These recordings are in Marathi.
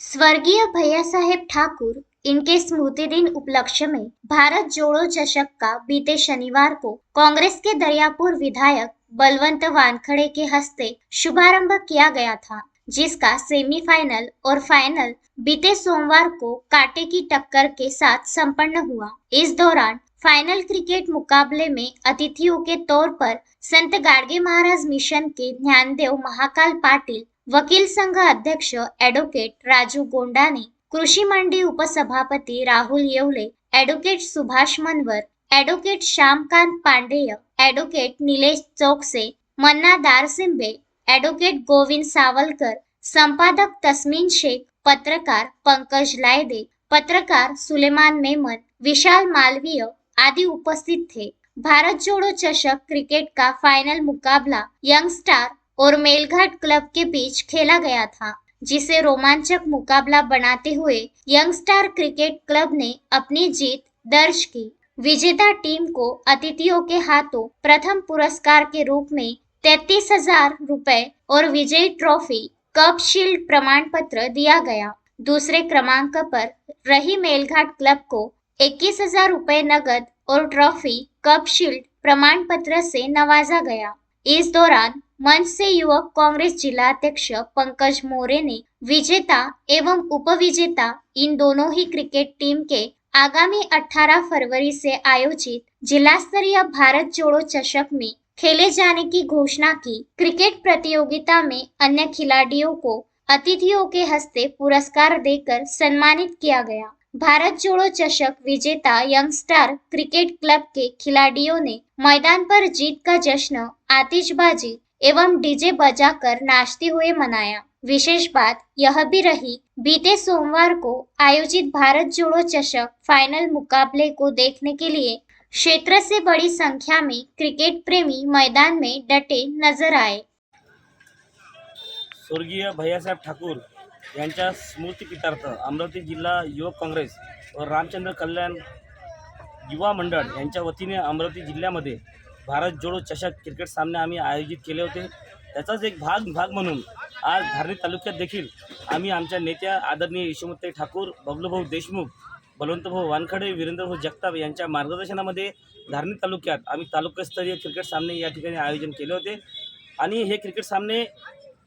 स्वर्गीय भैया साहेब ठाकुर इनके स्मृति दिन उपलक्ष्य में भारत जोड़ो चषक का बीते शनिवार को कांग्रेस के दरियापुर विधायक बलवंत वानखड़े के हस्ते शुभारंभ किया गया था, जिसका सेमीफाइनल और फाइनल बीते सोमवार को कांटे की टक्कर के साथ संपन्न हुआ। इस दौरान फाइनल क्रिकेट मुकाबले में अतिथियों के तौर पर संत गाडगे महाराज मिशन के ज्ञानदेव महाकाल पाटिल वकील संघ अध्यक्ष ॲडव्होकेट राजू गोंडाने कृषी मंडी उपसभापती Rahul Yewale advocate Subhash Manwar advocate Shyamkant Pandey advocate Nilesh Chouksey Manna Darsimbe advocate Govind Sawalkar संपादक तस्मीन शेख पत्रकार पंकज लायदे पत्रकार सुलेमान मेमन विशाल मालवीय आदि उपस्थित थे. भारत जोड़ो चषक क्रिकेट का फाइनल मुकाबला यंग स्टार और मेलघाट क्लब के बीच खेला गया था, जिसे रोमांचक मुकाबला बनाते हुए यंग स्टार क्रिकेट क्लब ने अपनी जीत दर्ज की। विजेता टीम को अतिथियों के हाथों प्रथम पुरस्कार के रूप में तैतीस हज़ार रुपए और विजयी ट्रॉफी, कप शील्ड प्रमाण पत्र दिया गया। दूसरे क्रमांक पर रही मेलघाट क्लब को इक्कीस हज़ार रुपए नगद और ट्रॉफी, कप शील्ड प्रमाण पत्र से नवाजा गया। इस दौरान मंच से युवक कांग्रेस जिला अध्यक्ष पंकज मोरे ने विजेता एवं उपविजेता इन दोनों ही क्रिकेट टीम के आगामी 18 फरवरी से आयोजित जिला स्तरीय भारत जोड़ो चषक में खेले जाने की घोषणा की। क्रिकेट प्रतियोगिता में अन्य खिलाड़ियों को अतिथियों के हस्ते पुरस्कार देकर सम्मानित किया गया। भारत जोड़ो चषक विजेता यंग स्टार क्रिकेट क्लब के खिलाड़ियों ने मैदान पर जीत का जश्न, आतिशबाजी एवं डीजे बजाकर नाचते हुए मनाया। विशेष बात यह भी रही, बीते सोमवार को आयोजित भारत जोड़ो चषक फाइनल मुकाबले को देखने के लिए क्षेत्र से बड़ी संख्या में क्रिकेट प्रेमी मैदान में डटे नज़र आए। स्वर्गीय भैया साहब ठाकूर यांच्या स्मृतिपितार्थ अमरावती जिल्हा युवक काँग्रेस व रामचंद्र कल्याण युवा मंडळ यांच्या वतीने अमरावती जिल्ह्यामध्ये भारत जोडो चषक क्रिकेट सामने आम्ही आयोजित केले होते. त्याचाच एक भाग भाग म्हणून आज धारणी तालुक्यात देखील आम्ही आमच्या नेत्या आदरणीय यशोमती ठाकूर बबलूभाऊ देशमुख बलवंतभाऊ वानखडे वीरेंद्रभाऊ जगताप यांच्या मार्गदर्शनामध्ये धारणी तालुक्यात आम्ही तालुकास्तरीय क्रिकेट सामने या ठिकाणी आयोजन केले होते. आणि हे क्रिकेट सामने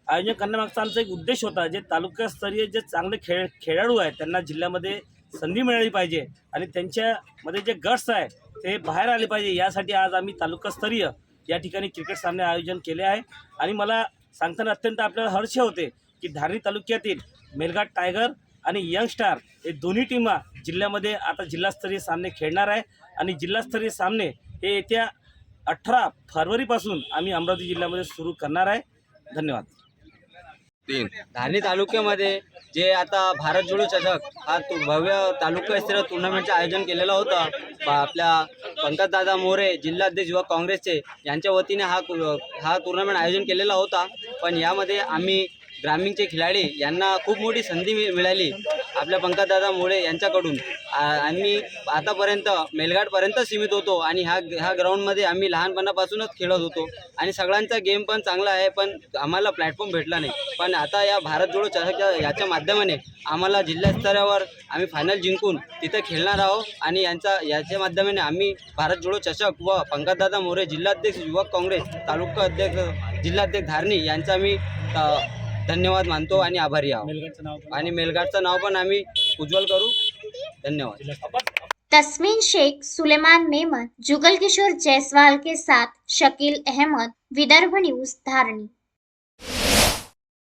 आयोजन करण्यामागचा आमचा एक उद्देश होता जे तालुकास्तरीय जे चांगले खेळ खेळाडू आहेत त्यांना जिल्ह्यामध्ये संधी मिळाली पाहिजे आणि त्यांच्यामध्ये जे गट्स आहे ते बाहेर आले पाहिजे. यासाठी आज आम्ही तालुकास्तरीय या ठिकाणी क्रिकेट सामने आयोजन केले आहे. आणि मला सांगताना अत्यंत आपल्याला हर्ष होते की धारणी तालुक्यातील मेलघाट टायगर आणि यंग स्टार हे दोन्ही टीमा जिल्ह्यामध्ये आता जिल्हास्तरीय सामने खेळणार आहे. आणि जिल्हास्तरीय सामने हे येत्या अठरा फरवरीपासून आम्ही अमरावती जिल्ह्यामध्ये सुरू करणार आहे. धन्यवाद. तीन. धारणी तालुक्यामध्ये जे आता भारत जोडो चषक हा तु भव्य तालुकास्तरीय टुर्नामेंटचं आयोजन केलेलं होतं. आपल्या पंकजदादा मोरे जिल्हाध्यक्ष व काँग्रेसचे यांच्या वतीने हा कु- हा टुर्नामेंट आयोजन केलेला होता. पण यामध्ये आम्ही ग्रामीणचे खिलाडी यांना खूप मोठी संधी मि- मिळाली आपल्या पंकजदादा मोरे यांच्याकडून. आम्ही आतापर्यंत मेलघाटपर्यंत सीमित होतो आणि ह्या ह्या ग्राउंडमध्ये आम्ही लहानपणापासूनच खेळत होतो. आणि सगळ्यांचा गेम पण चांगला आहे पण आम्हाला प्लॅटफॉर्म भेटला नाही. पण आता या भारत जोडो चषकच्या याच्या माध्यमाने आम्हाला जिल्हास्तरावर आम्ही फायनल जिंकून तिथे खेळणार आहोत आणि यांचा याच्या माध्यमाने आम्ही भारत जोडो चषक व पंकजदादा मोरे जिल्हाध्यक्ष युवक काँग्रेस तालुका अध्यक्ष जिल्हाध्यक्ष धारणी यांचा आम्ही धन्यवाद मानतो आणि आभारी आहोत. आणि मेलघाटचं नाव पण आम्ही उज्ज्वल करू. धन्यवाद. तस्मीन शेख सुलेमान मेमन जुगल किशोर जायसवाल के साथ शकील अहमद विदर्भ न्यूज धारणी.